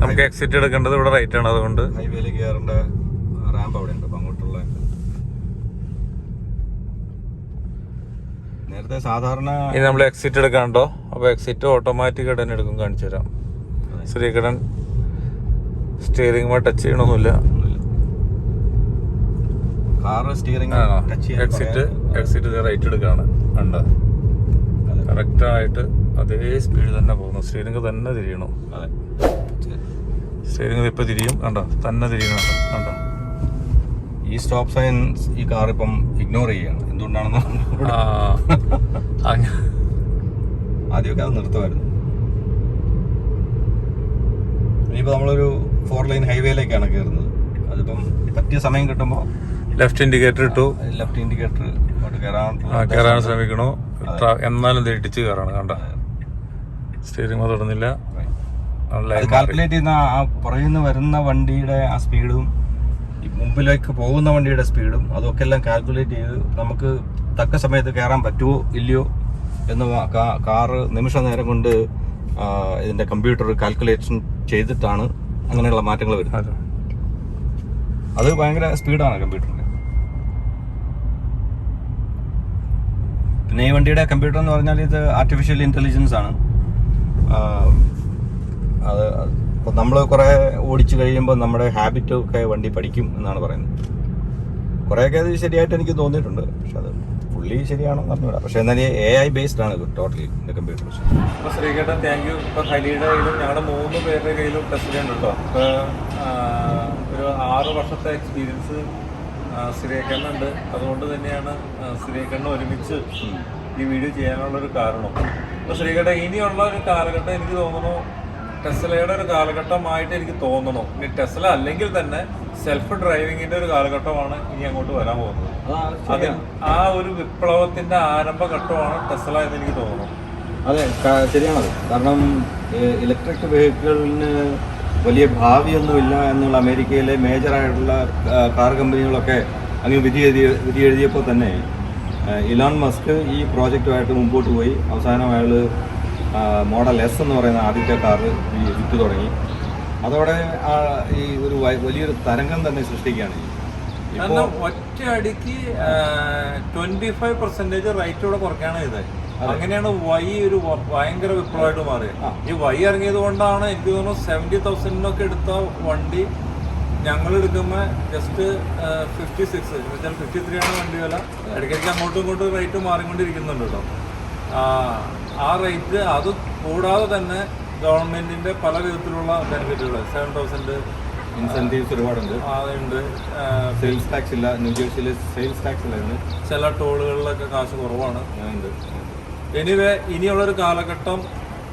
A: നമുക്ക് എക്സിറ്റ് എടുക്കേണ്ടത് ഇവിടെ റൈറ്റ് ആണ് അതുകൊണ്ട്.
B: ഹൈവേയിൽ കയറേണ്ട റാമ്പ് അവിടെ ഉണ്ട് അങ്ങോട്ടുള്ള നേരത്തെ സാധാരണ
A: ഇനി നമ്മൾ എക്സിറ്റ് എടുക്കാണ്ടോ അപ്പൊ എക്സിറ്റ് ഓട്ടോമാറ്റിക് തന്നെ എടുക്കും കാണിച്ചു തരാം. Sreekantan steering touch ചെയ്യണമൊന്നുമില്ല
B: car steering
A: exit exit right എടുക്കാണ്. കണ്ട
B: അതെ.
A: കറക്റ്റ് ആയിട്ട് അതേ സ്പീഡിൽ തന്നെ പോകുന്നു. സ്റ്റിയറിംഗ് തന്നെ തിരിയണു.
B: അതെ.
A: സ്റ്റിയറിംഗ് ഇപ്പൊ തിരിയും. കണ്ടോ? തന്നെ തിരിയണം കണ്ടോ?
B: ഈ സ്റ്റോപ്പ് സൈൻ ഈ കാർ ഇപ്പം ഇഗ്നോർ ചെയ്യാണ് എന്തുകൊണ്ടാണെന്ന് ആദ്യമൊക്കെ അത് നിർത്തുമായിരുന്നു. ഇനിയിപ്പോൾ നമ്മളൊരു ഫോർ ലൈൻ ഹൈവേയിലേക്കാണ് കയറുന്നത് അതിപ്പം പറ്റിയ സമയം കിട്ടുമ്പോൾ
A: ലെഫ്റ്റ് ഇൻഡിക്കേറ്റർ ഇട്ടു.
B: ലെഫ്റ്റ് ഇൻഡിക്കേറ്റർ കയറാൻ
A: ശ്രമിക്കണു. എന്നാലും തെറ്റിച്ച് കയറാണ് കണ്ട? സ്റ്റിയറിംഗ് തുടർന്നില്ല
B: കാൽക്കുലേറ്റ് ചെയ്യുന്ന ആ പുറകിൽ വരുന്ന വണ്ടിയുടെ ആ സ്പീഡും മുമ്പിലേക്ക് പോകുന്ന വണ്ടിയുടെ സ്പീഡും അതൊക്കെ എല്ലാം കാൽക്കുലേറ്റ് ചെയ്ത് നമുക്ക് തക്ക സമയത്ത് കയറാൻ പറ്റുമോ ഇല്ലയോ എന്ന് കാറ് നിമിഷ നേരം കൊണ്ട് ഇതിന്റെ കമ്പ്യൂട്ടർ കാൽക്കുലേഷൻ ചെയ്തിട്ടാണ് അങ്ങനെയുള്ള മാറ്റങ്ങൾ വരുന്നത്.
A: അത്.
B: ഭയങ്കര സ്പീഡാണ് കമ്പ്യൂട്ടറിന്റെ പിന്നെ ഈ വണ്ടിയുടെ കമ്പ്യൂട്ടർ എന്ന് പറഞ്ഞാൽ ഇത് ആർട്ടിഫിഷ്യൽ ഇന്റലിജൻസ് ആണ്. അത് നമ്മൾ കുറേ ഓടിച്ചു കഴിയുമ്പോൾ നമ്മുടെ ഹാബിറ്റ് ഒക്കെ വണ്ടി പഠിക്കും എന്നാണ് പറയുന്നത്. കുറേയൊക്കെ അത് ശരിയായിട്ട് എനിക്ക് തോന്നിയിട്ടുണ്ട്. പക്ഷെ അത് പുള്ളി ശരിയാണോ അറിഞ്ഞൂടാ പക്ഷെ എന്നാലും എ ഐ ബേസ്ഡ് ആണ് ടോട്ടലി എന്റെ കമ്പ്യൂട്ടർ
A: അപ്പോൾ ശ്രീകേട്ടൻ താങ്ക് യു ഇപ്പോൾ ഹലിയുടെ കയ്യിലും ഞങ്ങളുടെ മൂന്ന് പേരുടെ കയ്യിലും ടെസ്റ്റ് ചെയ്യുന്നുണ്ടോ ഇപ്പോൾ ഒരു ആറ് വർഷത്തെ എക്സ്പീരിയൻസ് ശ്രീകണ്ണുണ്ട് അതുകൊണ്ട് തന്നെയാണ് ശ്രീകണ്ണൻ ഒരുമിച്ച് ഈ വീഡിയോ ചെയ്യാനുള്ളൊരു കാരണം. അപ്പൊ ശ്രീകണ്ഠ ഇനിയുള്ള ഒരു കാലഘട്ടം എനിക്ക് തോന്നുന്നു ടെസ്ലയുടെ ഒരു കാലഘട്ടമായിട്ട് എനിക്ക് തോന്നുന്നു ഇനി ടെസ്ല അല്ലെങ്കിൽ തന്നെ സെൽഫ് ഡ്രൈവിങ്ങിന്റെ ഒരു കാലഘട്ടമാണ് ഇനി അങ്ങോട്ട് വരാൻ പോകുന്നത്. അതിൽ ആ ഒരു വിപ്ലവത്തിന്റെ ആരംഭഘട്ടമാണ് ടെസ്ല എന്ന് എനിക്ക് തോന്നുന്നു.
B: അതെ ശരിയാണത്. കാരണം ഇലക്ട്രിക് വെഹിക്കിളിന് വലിയ ഭാവിയൊന്നുമില്ല എന്നുള്ള അമേരിക്കയിലെ മേജറായിട്ടുള്ള കാർ കമ്പനികളൊക്കെ അങ്ങ് വിധി എഴുതി വിധി എഴുതിയപ്പോൾ തന്നെ ഇലോൺ മസ്ക് ഈ പ്രോജക്റ്റുമായിട്ട് മുമ്പോട്ട് പോയി. അവസാനം അയാൾ മോഡൽ എസ് എന്ന് പറയുന്ന ആദ്യത്തെ കാർ വിറ്റ് തുടങ്ങി. അതോടെ ഈ ഒരു വലിയൊരു തരംഗം തന്നെ സൃഷ്ടിക്കുകയാണ്. ഇപ്പോൾ
A: കാരണം ഒറ്റ അടിക്ക് ട്വന്റി ഫൈവ് പെർസെന്റേജ് റേറ്റ് കൂടെ കുറയ്ക്കാണ് ഇത്. അങ്ങനെയാണ് വൈ ഒരു ഭയങ്കര വിപ്ലവമായിട്ട് മാറിയത്. ഈ വൈ ഇറങ്ങിയത് കൊണ്ടാണ് എനിക്ക് തോന്നുന്നു സെവന്റി തൗസൻഡിനൊക്കെ എടുത്ത വണ്ടി ഞങ്ങൾ എടുക്കുമ്പോൾ ജസ്റ്റ് ഫിഫ്റ്റി സിക്സ് എന്നുവെച്ചാൽ ഫിഫ്റ്റി ത്രീ ആണ് വണ്ടി വില. ഇടയ്ക്കിടയ്ക്ക് അങ്ങോട്ടും ഇങ്ങോട്ടും റേറ്റ് മാറിക്കൊണ്ടിരിക്കുന്നുണ്ട് കേട്ടോ. ആ, റേറ്റ് അത് കൂടാതെ തന്നെ ഗവൺമെന്റിന്റെ പല വിധത്തിലുള്ള ബെനിഫിറ്റുകൾ സെവൻ തൗസൻഡ്
B: ഇൻസെന്റീവ്സ് ഒരുപാടുണ്ട്.
A: അതുണ്ട്
B: സെയിൽസ് ടാക്സ് ഇല്ല ന്യൂജേഴ്സിയിൽ സെയിൽസ് ടാക്സ് ഇല്ലായിരുന്നു
A: ചില ടോളുകളിലൊക്കെ കാശ് കുറവാണ്.
B: ഉണ്ട്.
A: എനിവേ ഇനിയുള്ളൊരു കാലഘട്ടം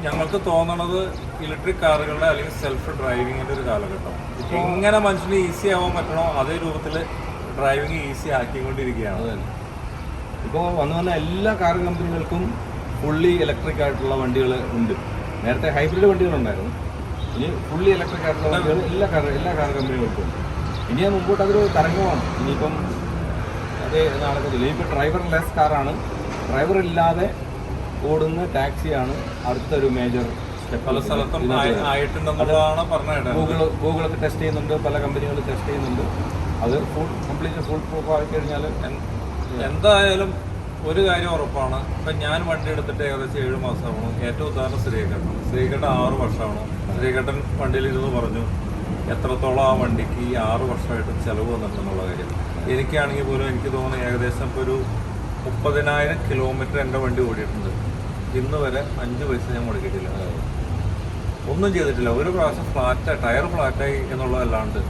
A: ഞങ്ങൾക്ക് തോന്നണത് ഇലക്ട്രിക് കാറുകളുടെ അല്ലെങ്കിൽ സെൽഫ് ഡ്രൈവിങ്ങിന്റെ ഒരു കാലഘട്ടം. എങ്ങനെ മനുഷ്യന് ഈസി ആവാൻ പറ്റണോ അതേ രൂപത്തിൽ ഡ്രൈവിംഗ് ഈസി ആക്കിക്കൊണ്ടിരിക്കുകയാണ്.
B: ഇപ്പോൾ വന്നു വന്ന എല്ലാ കാർ കമ്പനികൾക്കും ഫുള്ളി ഇലക്ട്രിക് ആയിട്ടുള്ള വണ്ടികൾ ഉണ്ട്. നേരത്തെ ഹൈബ്രിഡ് വണ്ടികളുണ്ടായിരുന്നു. ഇനി ഫുള്ളി ഇലക്ട്രിക് ആയിട്ടുള്ള വണ്ടികൾ എല്ലാ കാർ എല്ലാ കാർ കമ്പനികൾക്കും ഉണ്ട്. ഇനി അത് മുമ്പോട്ട് അതൊരു തരംഗമാണ് ഇനിയിപ്പം അത് നടക്കത്തില്ല ഇനിയിപ്പോൾ ഡ്രൈവർ ലെസ് കാറാണ് ഡ്രൈവർ ഇല്ലാതെ ഓടുന്ന ടാക്സിയാണ് അടുത്തൊരു മേജർ
A: പല സ്ഥലത്തും ആയി- ആയിട്ടുണ്ടെന്നുള്ളതാണ്
B: ഗൂഗിൾ ഗൂഗിളൊക്കെ ടെസ്റ്റ് ചെയ്യുന്നുണ്ട് പല കമ്പനികൾ ടെസ്റ്റ് ചെയ്യുന്നുണ്ട്. അത് ഫുൾ കംപ്ലീറ്റ് ഫുൾ പ്രൂഫ് ആയി കഴിഞ്ഞാൽ
A: എന്തായാലും ഒരു കാര്യം ഉറപ്പാണ്. ഇപ്പം ഞാൻ വണ്ടി എടുത്തിട്ട് ഏകദേശം ഏഴ് മാസമാണോ ഏറ്റവും ഉദാഹരണം ശ്രീകണ്ഠൻ ശ്രീകണ്ഠൻ ആറ് വർഷമാണോ. ശ്രീകണ്ഠൻ വണ്ടിയിൽ ഇരുന്ന് പറഞ്ഞു എത്രത്തോളം ആ വണ്ടിക്ക് ഈ ആറ് വർഷമായിട്ട് ചിലവ് വന്നിട്ടുള്ള കാര്യം? എനിക്കാണെങ്കിൽ പോലും എനിക്ക് തോന്നുന്നു ഏകദേശം ഇപ്പോൾ ഒരു മുപ്പതിനായിരം കിലോമീറ്റർ എന്റെ വണ്ടി ഓടിയിട്ടുണ്ട്. ഇന്ന് വരെ അഞ്ച് പൈസ ഞാൻ മുടക്കിയിട്ടില്ല. ഒന്നും ചെയ്തിട്ടില്ല. ഒരു പ്രാവശ്യം ഫ്ലാറ്റ് ടയർ ഫ്ലാറ്റായി എന്നുള്ളതല്ലാണ്ട്.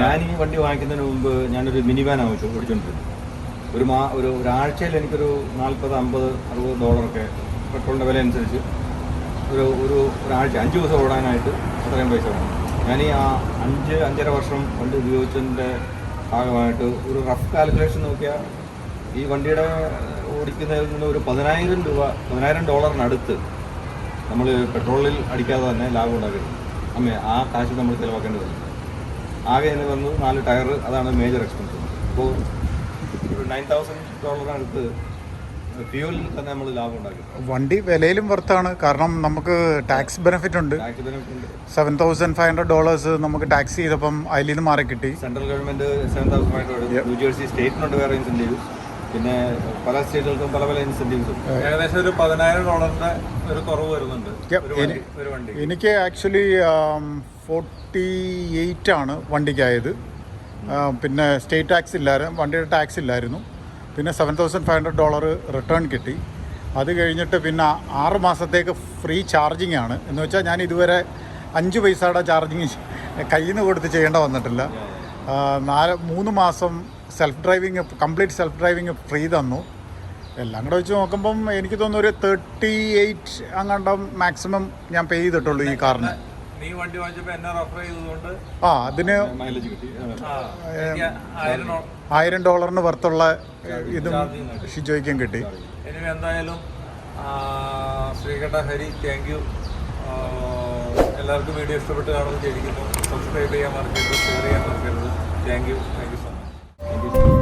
B: ഞാൻ ഈ വണ്ടി വാങ്ങിക്കുന്നതിന് മുമ്പ് ഞാനൊരു മിനി വാൻ ആവശ്യം ഓടിച്ചുകൊണ്ടിരുന്നു ഒരു മാ ഒരു ഒരാഴ്ചയിൽ എനിക്കൊരു നാൽപ്പത് അമ്പത് അറുപത് ഡോളറൊക്കെ പെട്രോളിന്റെ വില അനുസരിച്ച് ഒരു ഒരു ഒരാഴ്ച അഞ്ച് ദിവസം ഓടാനായിട്ട് അത്രയും പൈസ വേണം. ഞാൻ ഈ ആ അഞ്ച് അഞ്ചര വർഷം വണ്ടി ഉപയോഗിച്ചതിന്റെ ഭാഗമായിട്ട് ഒരു റഫ് കാൽക്കുലേഷൻ നോക്കിയാൽ ഈ വണ്ടിയുടെ ഓടിക്കുന്നതിൽ നിന്ന് ഒരു പതിനായിരം രൂപ പതിനായിരം ഡോളറിനടുത്ത് നമ്മൾ പെട്രോളിൽ അടിക്കാതെ തന്നെ ലാഭം ഉണ്ടാക്കരുത് അമ്മേ ആ കാശ് നമ്മൾ ചിലവാക്കേണ്ടി വരും ആകെ എന്ന് വന്നത് നാല് ടയർ അതാണ് മേജർ എക്സ്പെൻസ് അപ്പോൾ ഒരു നയൻ തൗസൻഡ് ഡോളറിനടുത്ത് ഫ്യൂവലിൽ തന്നെ നമ്മൾ ലാഭം ഉണ്ടാക്കും.
C: വണ്ടി വിലയിലും വർത്താണ് കാരണം നമുക്ക് ടാക്സ് ബെനിഫിറ്റ് ഉണ്ട്.
B: ടാക്സ് ബെനിഫിറ്റ് ഉണ്ട്.
C: Seven thousand five hundred dollars നമുക്ക് ടാക്സ് ചെയ്തപ്പം അതിൽ നിന്ന് മാറി കിട്ടി
B: central government seven thousand five hundred New Jersey സ്റ്റേറ്റിനുണ്ട് വേറെ ഇൻസെന്റീവ് പിന്നെ പല സ്റ്റേറ്റുകൾക്കും പല പല ഇൻസെന്റീവ്സും.
A: ഏകദേശം ഒരു പതിനായിരം ഡോളറിന്റെ ഒരു കുറവ് വരുന്നുണ്ട്. ഒരു വണ്ടി
C: എനിക്ക് ആക്ച്വലി ഫോർട്ടി എയ്റ്റ് ആണ് വണ്ടിക്കായത്. പിന്നെ സ്റ്റേറ്റ് ടാക്സ് ഇല്ലായിരുന്നു വണ്ടിയുടെ ടാക്സ് ഇല്ലായിരുന്നു. പിന്നെ seven thousand five hundred dollar return കിട്ടി. അത് കഴിഞ്ഞിട്ട് പിന്നെ ആറ് മാസത്തേക്ക് ഫ്രീ ചാർജിങ് ആണ്. എന്ന് വെച്ചാൽ ഞാൻ ഇതുവരെ അഞ്ച് പൈസയുടെ ചാർജിങ് കയ്യിൽ നിന്ന് കൊടുത്ത് ചെയ്യേണ്ട വന്നിട്ടില്ല. നാല് മൂന്ന് മാസം self driving complete self driving free തന്നു. എല്ലാം കൂടെ വെച്ച് നോക്കുമ്പം എനിക്ക് തോന്നുന്നു ഒരു തേർട്ടി എയ്റ്റ് അങ്ങാണ്ടം മാക്സിമം ഞാൻ പേ ചെയ്തിട്ടുള്ളൂ ഈ കാറിന്.
A: നീ വണ്ടി
C: ആ അതിന്
B: മൈലേജ് കിട്ടി.
A: ആ, എനിക്ക് ആയിരം
C: ഡോളറിന് വർത്തുള്ള ഇതും ഷിജോയ്ക്കും കിട്ടി.
A: എന്തായാലും ശ്രീകണ്ഠ ഹരി താങ്ക് യു എല്ലാവർക്കും വീഡിയോ ഇഷ്ടപ്പെട്ട് കാണുമെന്ന് വിചാരിക്കുന്നു. സബ്സ്ക്രൈബ് ചെയ്യാൻ മറക്കരുത് ഷെയർ ചെയ്യാൻ മറക്കരുത്. Thank you thank you so much